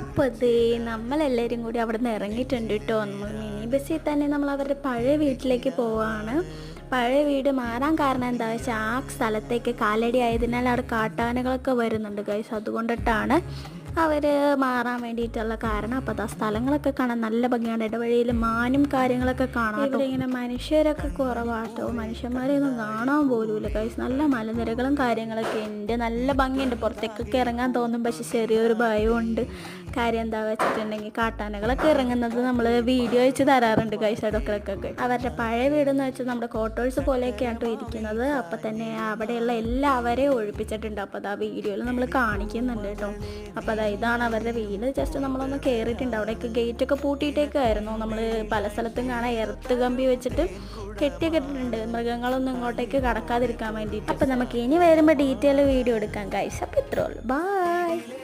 അപ്പോൾ ഇതേ നമ്മളെല്ലാവരും കൂടി അവിടെ നിന്ന് ഇറങ്ങിയിട്ടുണ്ട് കേട്ടോ നമ്മൾ മിനി ബസ്സിൽ തന്നെ നമ്മൾ അവരുടെ പഴയ വീട്ടിലേക്ക് പോവാണ്. പഴയ വീട് മാറാൻ കാരണം എന്താ വെച്ചാൽ ആ സ്ഥലത്തേക്ക് കാലടി ആയതിനാൽ അവിടെ കാട്ടാനകളൊക്കെ വരുന്നുണ്ട് ഗൈസ് അതുകൊണ്ടിട്ടാണ് അവർ മാറാൻ വേണ്ടിയിട്ടുള്ള കാരണം. അപ്പോൾ ആ സ്ഥലങ്ങളൊക്കെ കാണാൻ നല്ല ഭംഗിയാണ്. ഇടവഴിയിൽ മാനും കാര്യങ്ങളൊക്കെ കാണാം ഇവിടെ ഇങ്ങനെ മനുഷ്യരൊക്കെ കുറവാട്ടോ മനുഷ്യന്മാരെയൊന്നും കാണാൻ പോലുമില്ല കൈസ് നല്ല മലനിരകളും കാര്യങ്ങളൊക്കെ ഉണ്ട്. നല്ല ഭംഗിയുണ്ട്. പുറത്തേക്കൊക്കെ ഇറങ്ങാൻ തോന്നും പക്ഷെ ചെറിയൊരു ഭയമുണ്ട് കാര്യം എന്താ വെച്ചിട്ടുണ്ടെങ്കിൽ കാട്ടാനകളൊക്കെ ഇറങ്ങുന്നത് നമ്മൾ വീഡിയോ വെച്ച് തരാറുണ്ട് കൈസ് ഇടക്കിടക്കൊക്കെ അവരുടെ പഴയ വീടെന്ന് വെച്ചാൽ നമ്മുടെ ക്വാർട്ടേഴ്സ് പോലെയൊക്കെയാണ് കേട്ടോ ഇരിക്കുന്നത്. അപ്പം തന്നെ അവിടെയുള്ള എല്ലാവരെയും ഒഴിപ്പിച്ചിട്ടുണ്ട്. അപ്പോൾ അത് വീഡിയോയിൽ നമ്മൾ കാണിക്കുന്നുണ്ട് കേട്ടോ അപ്പോൾ അതാ ഇതാണ് അവരുടെ വീട്. ജസ്റ്റ് നമ്മളൊന്ന് കയറിയിട്ടുണ്ട് അവിടെയൊക്കെ ഗേറ്റ് ഒക്കെ പൂട്ടിയിട്ടേക്കായിരുന്നു നമ്മൾ പല സ്ഥലത്തും കാണാൻ എർത്ത് കമ്പി വെച്ചിട്ട് കെട്ടിയൊക്കെ ഇട്ടിട്ടുണ്ട്. മൃഗങ്ങളൊന്നും ഇങ്ങോട്ടേക്ക് കടക്കാതിരിക്കാൻ വേണ്ടിയിട്ട്. അപ്പം നമുക്ക് ഇനി വരുമ്പോൾ ഡീറ്റെയിൽ വീഡിയോ എടുക്കാം ഗൈസ് അപ്പൊ ഇത്രേ ഉള്ളൂ. ബൈ